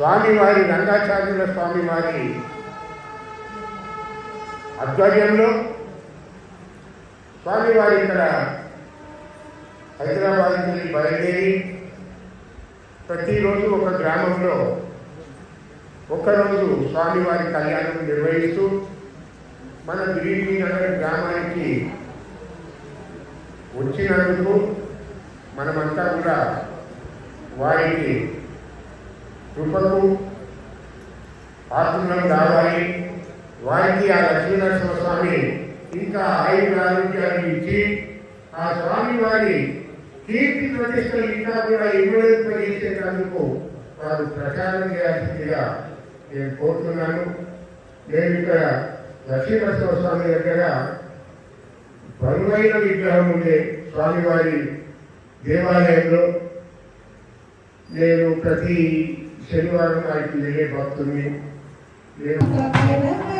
స్వామివారి రంగాచార్యుల స్వామివారి ఆధ్వర్యంలో స్వామివారి ఇక్కడ హైదరాబాద్ నుండి బయలుదేరి ప్రతిరోజు ఒక గ్రామంలో ఒకరోజు స్వామివారి కళ్యాణం నిర్వహిస్తూ మన గిరిజీ నగర్ గ్రామానికి వచ్చినందుకు మనమంతా కూడా వారికి కృపకు పాత్రలు కావాలి వారికి ఆ లక్ష్మీనరసింహ స్వామి ఇంకా ఆయుర ఆరోగ్యాన్ని ఇచ్చి ఆ స్వామి వారి కీర్తి ప్రతిష్టలు ఇంకా కూడా ఇవ్వలేకపోయేటందుకు వారు ప్రచారం చేయాల్సిందిగా నేను కోరుతున్నాను. నేను ఇక్కడ లక్ష్మీనరసింహ స్వామి దగ్గర బరువైన విగ్రహం ఉండే స్వామివారి దేవాలయంలో నేను ప్రతి శనివారం వారికి వెళ్ళే భక్తుల్ని నేను Thank you.